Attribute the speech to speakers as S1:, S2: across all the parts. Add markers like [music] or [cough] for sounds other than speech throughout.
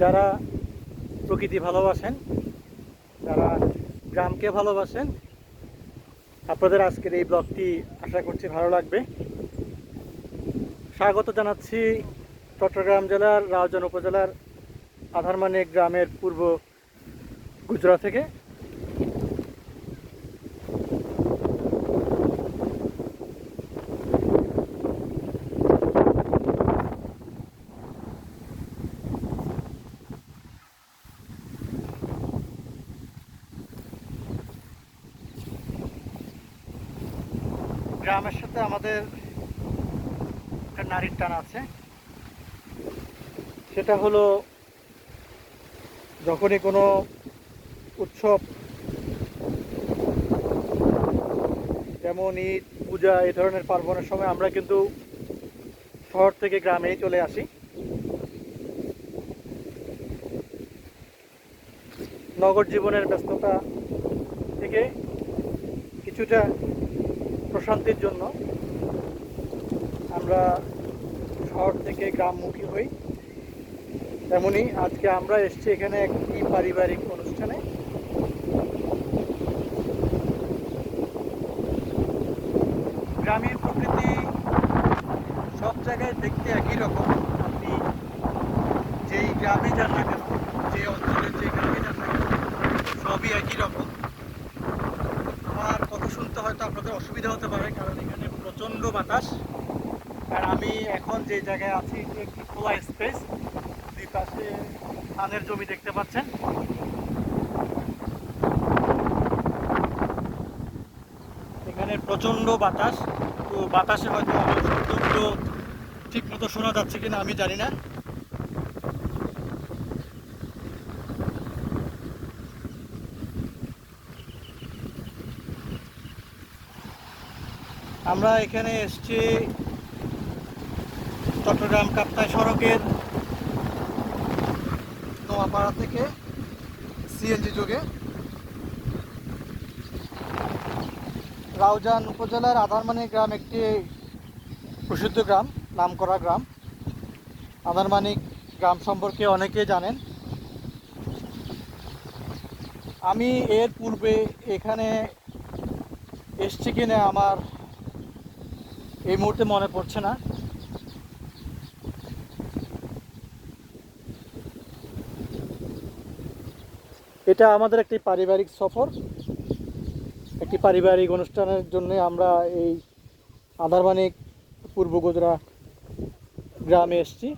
S1: যারা প্রকৃতি ভালোবাসেন, যারা গ্রামকে ভালোবাসেন, আপনাদের আজকের এই ব্লগটি আশা করছি ভালো লাগবে। স্বাগত জানাচ্ছি চট্টগ্রাম জেলার, রাউজান উপজেলার আধারমানে গ্রামের পূর্ব গুজরা থেকে। গ্রামের সাথে আমাদের একটা নারীর টান আছে। সেটা হলো, যখনই কোনো উৎসব, যেমন ঈদ, পূজা এই ধরনের পার্বণের সময় আমরা কিন্তু শহর থেকে গ্রামেই চলে আসি। নগর জীবনের ব্যস্ততা থেকে কিছুটা প্রশান্তির জন্য আমরা শহর থেকে গ্রামমুখী হই। তেমনি আজকে আমরা এসেছি এখানে একটি পারিবারিক অনুষ্ঠানে। গ্রামের প্রকৃতি সব জায়গায় দেখতে একই রকম। আপনি যেই গ্রামে যান না কেন, যে অঞ্চলে যে গ্রামে যান না কেন, সবই একই রকম। শুনতে হয়তো আপনাদের অসুবিধা হতে পারে, কারণ এখানে প্রচণ্ড বাতাস। আর আমি এখন যে জায়গায় আছি, একটি খোলা স্পেস দুই পাশে ধানের জমি দেখতে পাচ্ছেন। এখানে প্রচণ্ড বাতাস। তো বাতাসে হয়তো আমার শব্দগুলো ঠিক মতো শোনা যাচ্ছে কিনা আমি জানি না। আমরা এখানে এসছি চট্টগ্রাম কাপ্তাই সড়কের নোয়াপাড়া থেকে সিএনজি যোগে। রাউজান উপজেলার আধারমানি গ্রাম একটি প্রসিদ্ধ গ্রাম, নামকরা গ্রাম। আধারমানিক গ্রাম সম্পর্কে অনেকে জানেন। আমি এর পূর্বে এখানে এসছি কিনা আমার এই মুহূর্তে মনে পড়ছে না। এটা আমাদের একটি পারিবারিক সফর। একটি পারিবারিক অনুষ্ঠানের জন্য আমরা এই আধারবানিক পূর্ব গোদরা গ্রামে এসেছি।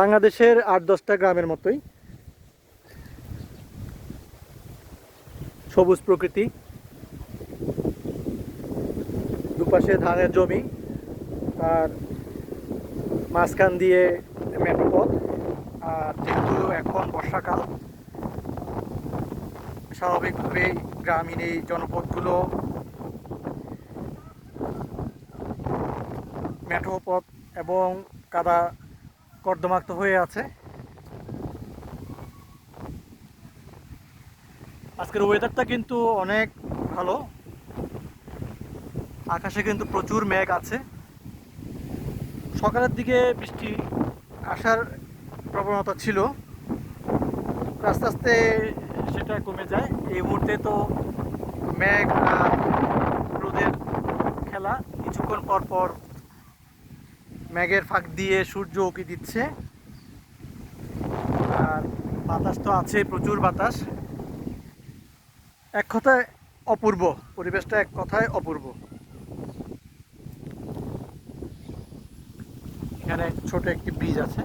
S1: বাংলাদেশের আট দশটা গ্রামের মতোই। সবুজ প্রকৃতি। দুপাশে ধানের জমি আর মাঝখান দিয়ে মেট্রো পথ। আর যেহেতু এখন বর্ষাকাল স্বাভাবিকভাবেই গ্রামীণ এই জনপদগুলো মেঠো পথ এবং কাদা কর্দমাক্ত হয়ে আছে। আজকের ওয়েদারটা কিন্তু অনেক ভালো। আকাশে কিন্তু প্রচুর মেঘ আছে। সকালের দিকে বৃষ্টি আসার প্রবণতা ছিল। আস্তে আস্তে সেটা কমে যায়। এই মুহূর্তে তো মেঘ আর রোদের খেলা কিছুক্ষণ পর পর মেঘের ফাঁক দিয়ে সূর্য উকি দিচ্ছে। আর বাতাস তো আছে, প্রচুর বাতাস। এক কথায় অপূর্ব, পরিবেশটা এক কথায় অপূর্ব। এখানে ছোট একটি ব্রিজ আছে।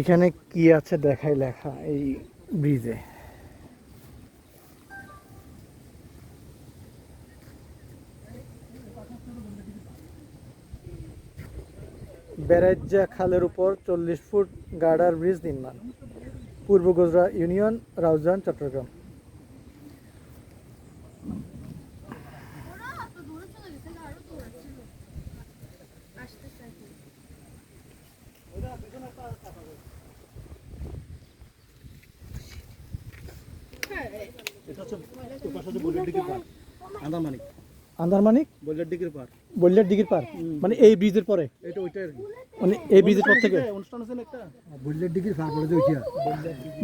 S1: এখানে কি আছে দেখাই লেখা এই ব্রিজে বেড়াজ্জা খালের উপর চল্লিশ ফুট গার্ডার ব্রিজ নির্মাণ। পূর্ব গুজরা ইউনিয়ন, রাউজান, চট্টগ্রাম
S2: ওরা এত দূরে চলে গেছে না আরও দৌড়াচ্ছিল আসতেছে আর কি। হ্যাঁ,
S3: এটা হচ্ছে তোর পাশে যে বলিয়ার দিকের পার আন্দারমানিক।
S1: আন্দারমানিক?
S3: বলিয়ার দিকের পার
S1: মানে এই ব্রিজের পরে?
S3: এটা ওইটাই আর কি।
S1: মানে এই ব্রিজের পর থেকে?
S3: অনুষ্ঠান আছে একটা?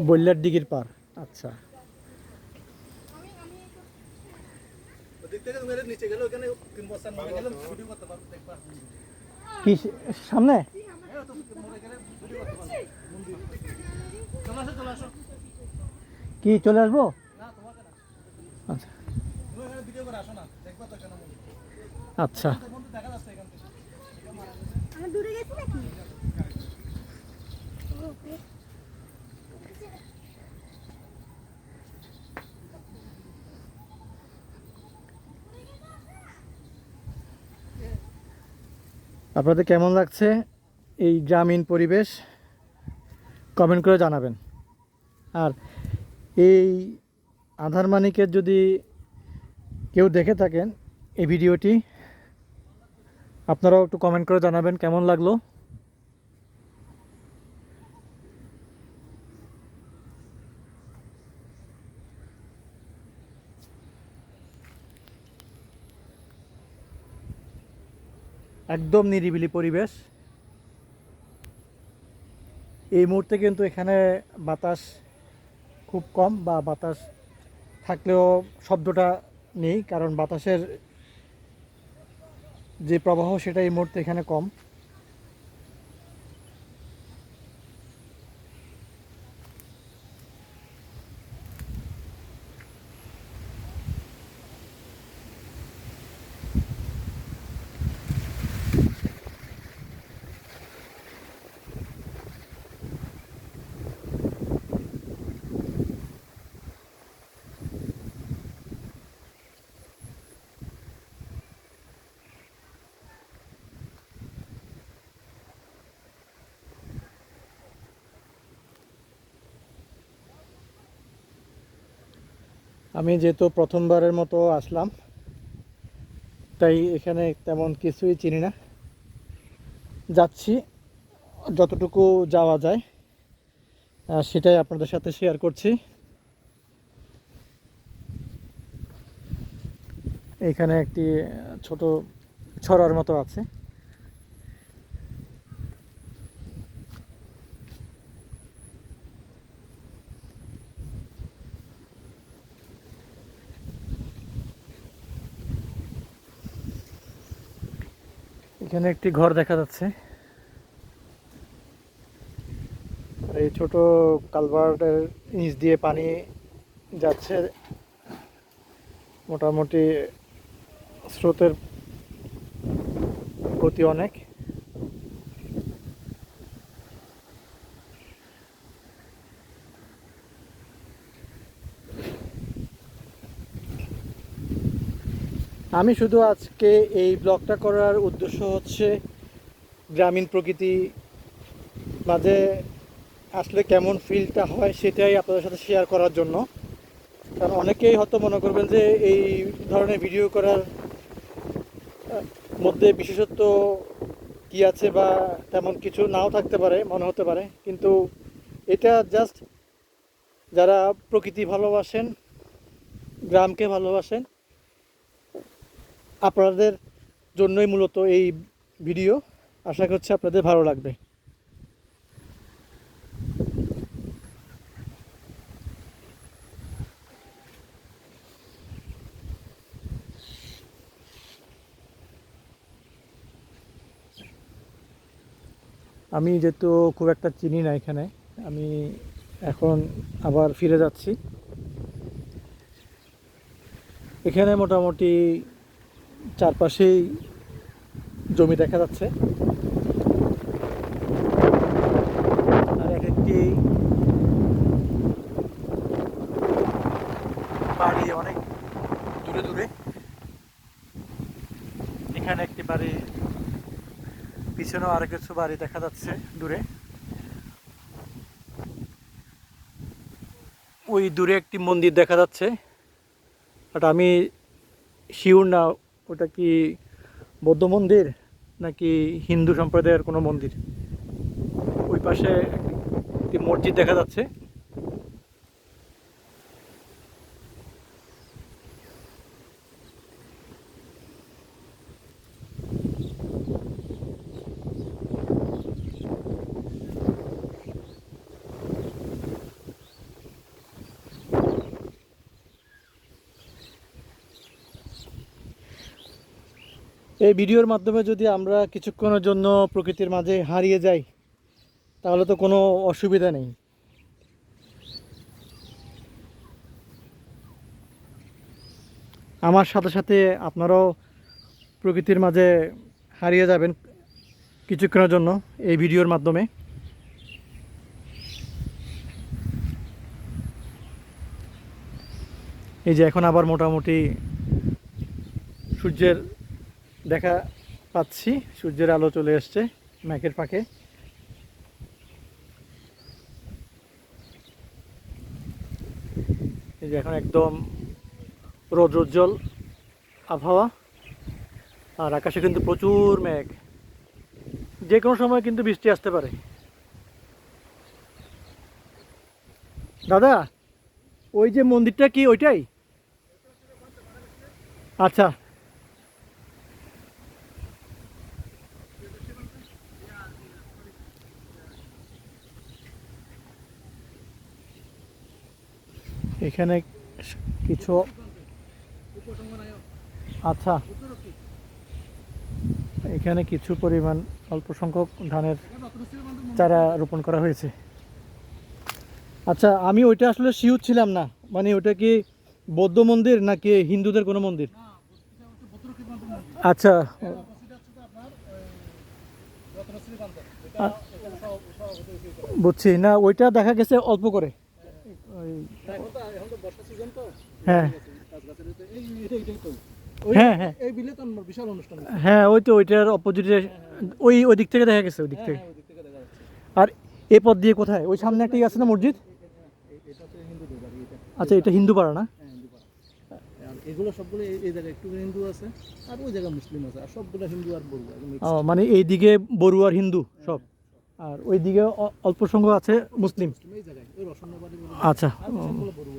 S4: বুল্লের পড়ে
S1: পার আচ্ছা কি সামনে?
S3: হ্যাঁ তো মরে
S1: আচ্ছা। আপনাদের কেমন লাগছে এই গ্রামীণ পরিবেশ? কমেন্ট করে জানাবেন। আর এই আধার মানিকের যদি কেউ দেখে থাকেন এই ভিডিওটি, আপনারাও একটু কমেন্ট করে জানাবেন কেমন লাগল। একদম নিরিবিলি পরিবেশ। এই মুহূর্তে কিন্তু এখানে বাতাস খুব কম বা বাতাস থাকলেও শব্দটা নেই কারণ বাতাসের যে প্রবাহ সেটা এই মুহূর্তে এখানে কম। আমি যেহেতু প্রথমবারের মতো আসলাম, তাই এখানে তেমন কিছুই চিনি না। যাচ্ছি, যতটুকু যাওয়া যায় সেটাই আপনাদের সাথে শেয়ার করছি। এখানে একটি ছোট ছড়ার মতো আছে। এখানে একটি ঘর দেখা যাচ্ছে। এই ছোট কালভার্টের নিচ দিয়ে পানি যাচ্ছে। মোটামুটি স্রোতের গতি অনেক। আমি শুধু আজকে এই ব্লগটা করার উদ্দেশ্য হচ্ছে গ্রামীণ প্রকৃতি মাঝে আসলে কেমন ফিলটা হয় সেটাই আপনাদের সাথে শেয়ার করার জন্য। কারণ অনেকেই হয়তো মনে করবেন যে এই ধরনের ভিডিও করার মধ্যে বিশেষত্ব কি আছে বা তেমন কিছু নাও থাকতে পারে, মনে হতে পারে। কিন্তু এটা জাস্ট যারা প্রকৃতি ভালোবাসেন, গ্রামকে ভালোবাসেন আপনাদের জন্যই মূলত এই ভিডিও। আশা করছি আপনাদের ভালো লাগবে। আমি যেহেতু খুব একটা চিনি না এখানে, আমি এখন আবার ফিরে যাচ্ছি। এখানে মোটামুটি চারপাশেই জমি দেখা যাচ্ছে। আর এক একটি বাড়ি অনেক দূরে দূরে। এখানে একটি বাড়ি, পিছনেও আরও কিছু বাড়ি দেখা যাচ্ছে দূরে। ওই দূরে একটি মন্দির দেখা যাচ্ছে। বাট আমি শিওর না ওটা কি বৌদ্ধ মন্দির নাকি হিন্দু সম্প্রদায়ের কোনো মন্দির? ওই পাশে একটি মসজিদ দেখা যাচ্ছে। এই ভিডিওর মাধ্যমে যদি আমরা কিছুক্ষণের জন্য প্রকৃতির মাঝে হারিয়ে যাই, তাহলে তো কোনো অসুবিধা নেই। আমার সাথে সাথে আপনারাও প্রকৃতির মাঝে হারিয়ে যাবেন কিছুক্ষণের জন্য এই ভিডিওর মাধ্যমে। এই যে এখন আবার মোটামুটি সূর্যের দেখা পাচ্ছি। সূর্যের আলো চলে এসছে ম্যাকের ফাঁকে। এই যে এখন একদম রৌদ্রোজ্জ্বল আবহাওয়া, আর আকাশে কিন্তু প্রচুর মেঘ। যে কোনো সময় কিন্তু বৃষ্টি আসতে পারে। দাদা, ওই যে মন্দিরটা কি ওইটাই? আচ্ছা এখানে কিছু আচ্ছা। এখানে কিছু পরিমাণ অল্প সংখ্যক ধানের চারা রোপণ করা হয়েছে। আচ্ছা আমি ওইটা আসলে শিওর ছিলাম না। মানে ওটা কি বৌদ্ধ মন্দির নাকি হিন্দুদের কোনো মন্দির? আচ্ছা বুঝছি। না, ওইটা দেখা গেছে অল্প করে ওই-
S3: এখন তো এখন তো বর্ষা সিজন তো
S1: হ্যাঁ। হ্যাঁ, হ্যাঁ। হ্যাঁ ওই তো ওইটার ওই ওই দিক থেকে দেখা গেছে দিক থেকে।
S3: দিক
S1: আর এই পথ দিয়ে কোথায়? ওই সামনে একটা আছে না মসজিদ?
S3: এ-
S1: আচ্ছা এটা হিন্দু পাড়া না?
S3: সবগুলো এই- জায়গায় একটু আর হিন্দু
S1: মানে দিকে হিন্দু সব। আর ওই দিকে অল্প সংখ্যক আছে মুসলিম। আচ্ছা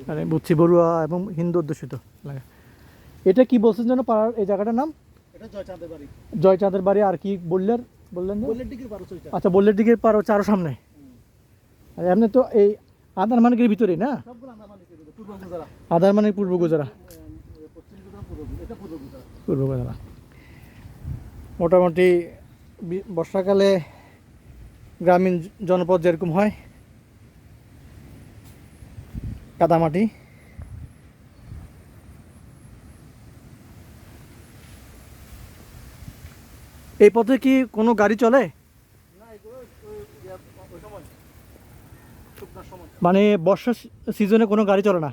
S1: মানে বুঝছি বড়ুয়া এবং হিন্দু অধ্যুষিত এলাকা। এটা কি বলছেন যেন পাড়ার এই জায়গাটার নাম?
S3: জয়চাঁদের বাড়ি।
S1: আর কি বললেন বললেন আচ্ছা বললের দিকে পার হচ্ছে আরও সামনে। এমনি তো এই আদার মানিকের ভিতরে না?
S3: সবগুলো আমরা মানে পূর্ব গুজরা।
S1: আদার মানিক পূর্ব গুজরা।
S3: পূর্ব গুজরা এটা পূর্ব গুজরা।
S1: পূর্ব গুজরা। মোটামুটি বর্ষাকালে গ্রামীণ জনপদ যেরকম হয়, কাদামাটি। এই পথে কি কোনো গাড়ি চলে? মানে বর্ষা সিজনে কোনো গাড়ি চলে না?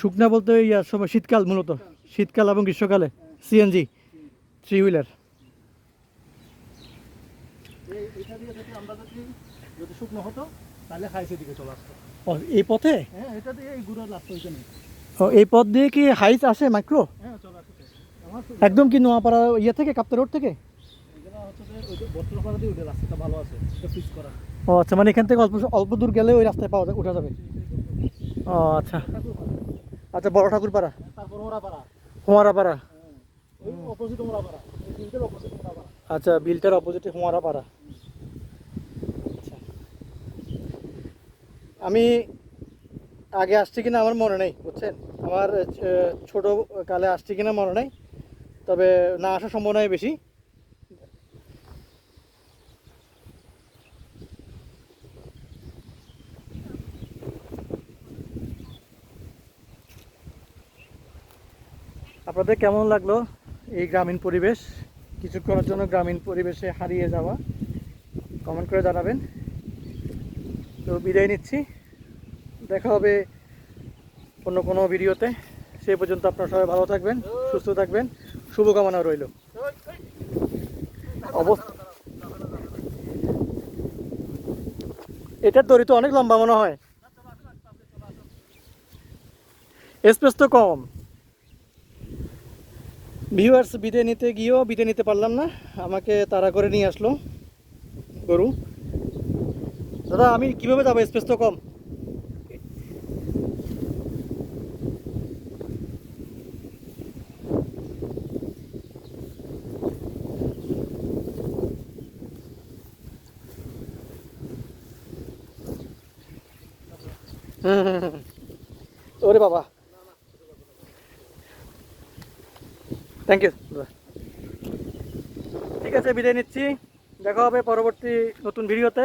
S1: শুকনা বলতে ইয়ার সময় শীতকাল মূলত, শীতকাল এবং গ্রীষ্মকালে সিএনজি থ্রি হুইলার
S3: এই এটা দিয়ে যদি আমরা যদি যদি শুকনো হতো তাহলে হাইসের দিকে চলে আসতো।
S1: এই পথে?
S3: হ্যাঁ এটা দিয়ে এই গুড়ার রাস্তা ওইখানে
S1: ও, এই পথ দিয়ে কি হাইস আসে মাইক্রো?
S3: হ্যাঁ চলে তো
S1: একদম কি নোয়াপাড়া ইয়ে থেকে কাপ্তা রোড থেকে? ও আচ্ছা মানে এখান থেকে অল্প অল্প দূর গেলে ওই রাস্তায় পাওয়া যায় উঠা যাবে। ও আচ্ছা। আচ্ছা বড় ঠাকুরপাড়া?
S3: ওরাপাড়া এই তিনটের অপোজিট ওরাপাড়া
S1: আচ্ছা বিলটার অপোজিটে হোয়ারাপাড়া। আমি আগে আসছি কিনা আমার মনে নেই, বুঝছেন? আমার ছোট কালে আসছি কিনা মনে নেই, তবে না আসার সম্ভাবনাই বেশি। আপনাদের কেমন লাগল এই গ্রামীণ পরিবেশ? কিছুক্ষণের জন্য গ্রামীণ পরিবেশে হারিয়ে যাওয়া। কমেন্ট করে জানাবেন। তো বিদায় নিচ্ছি। দেখা হবে অন্য কোনো ভিডিওতে। সেই পর্যন্ত আপনারা সবাই ভালো থাকবেন, সুস্থ থাকবেন। শুভকামনা রইল। এটার দড়ি তো অনেক লম্বা মনে হয়। স্পেস তো কম। ভিউয়ার্স বিদে নিতে গিয়েও বিদে নিতে পারলাম না। আমাকে তাড়া করে নিয়ে আসলো গরু। দাদা, আমি কীভাবে যাব? স্পেস তো কম। [laughs] ওরে বাবা। থ্যাংক ইউ ঠিক আছে, বিদায় নিচ্ছি। দেখা হবে পরবর্তী নতুন ভিডিওতে।